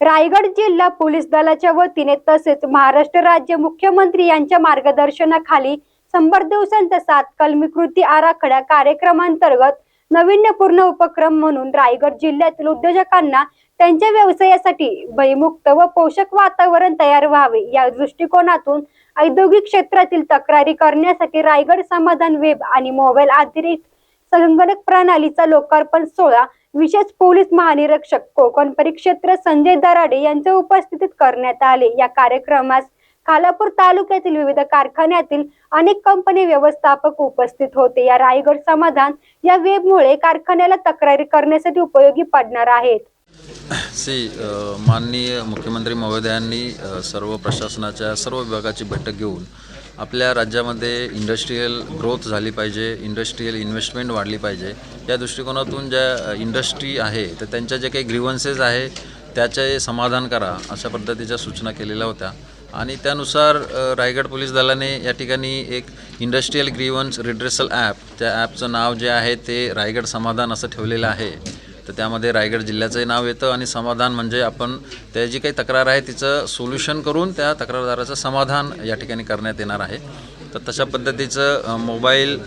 रायगड जिल्हा पोलीस दलाच्या वतीने तसेच महाराष्ट्र राज्य मुख्यमंत्री यांच्या मार्गदर्शनाखाली शंभर दिवसांचा सात कलमी कृती आराखडा कार्यक्रमांतर्गत नाविन्यपूर्ण उपक्रम म्हणून रायगड जिल्ह्यातील उद्योजकांना त्यांच्या व्यवसायासाठी भयमुक्त व पोषक वातावरण तयार व्हावे या दृष्टिकोनातून औद्योगिक क्षेत्रातील तक्रारी करण्यासाठी रायगड समाधान वेब आणि मोबाईल आधारित संगणक प्रणालीचा लोकार्पण सोहळा विशेष पोलीस महानिरीक्षक कोकण परिक्षेत्र संजय दराडे यांच्या उपस्थितीत करण्यात आले. या कार्यक्रमास खालापूर तालुक्यातील विविध कारखान्यातील अनेक कंपनी व्यवस्थापक उपस्थित होते. या रायगड समाधान या वेबमुळे कारखान्याला तक्रारी करण्यासाठी उपयोगी पडणार आहेत. सी माननीय मुख्यमंत्री महोदयांनी सर्व प्रशासनाच्या सर्व विभागाची बैठक घेऊन आपल्या राज्यामध्ये इंडस्ट्रीयल ग्रोथ झाली पाहिजे इंडस्ट्रीयल इन्व्हेस्टमेंट वाढली पाहिजे. या दृष्टिकोनातून ज्या इंडस्ट्री आहे तर त्यांच्या जे काही ग्रीवन्सेस आहे त्याचे समाधान करा अशा पद्धतीच्या सूचना केलेल्या होत्या. आणि त्यानुसार रायगड पोलीस दलाने या ठिकाणी एक इंडस्ट्रीयल ग्रीवन्स रिड्रेसल ॲप त्या ॲपचं नाव जे आहे ते रायगड समाधान असं ठेवलेलं आहे. तर त्यामध्ये रायगड जिल्ह्याचंही नाव येतं आणि समाधान म्हणजे आपण त्या जी काही तक्रार आहे तिचं सोल्युशन करून त्या तक्रारदाराचं समाधान या ठिकाणी करण्यात येणार आहे. तर तशा पद्धतीचं मोबाईल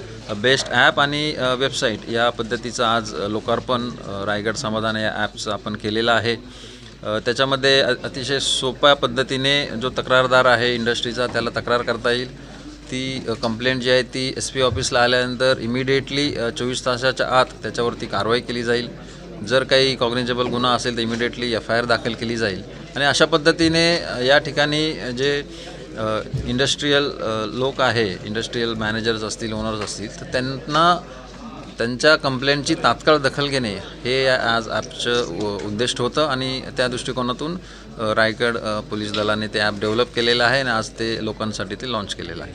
बेस्ट ॲप आणि वेबसाईट या पद्धतीचं आज लोकार्पण रायगड समाधान या ॲपचं आपण केलेलं आहे. त्याच्यामध्ये अतिशय सोप्या पद्धतीने जो तक्रारदार आहे इंडस्ट्रीचा त्याला तक्रार करता येईल. ती कंप्लेंट जी आहे ती एस पी ऑफिसला आल्यानंतर इमिडिएटली चोवीस तासाच्या आत त्याच्यावरती कारवाई केली जाईल. जर काही कॉग्नेजेबल गुन्हा असेल तर इमिडिएटली एफ आय आर दाखल केली जाईल. आणि अशा पद्धतीने या ठिकाणी जे इंडस्ट्रीयल लोक आहे इंडस्ट्रीयल मॅनेजर्स असतील ओनर्स असतील तर त्यांना त्यांच्या कंप्लेंटची तात्काळ दखल घेणे हे आज ॲपचं उद्दिष्ट होतं. आणि त्या दृष्टिकोनातून रायगड पोलीस दलाने ते ॲप डेव्हलप केलेलं आहे आणि आज ते लोकांसाठी ते लॉन्च केलेलं आहे.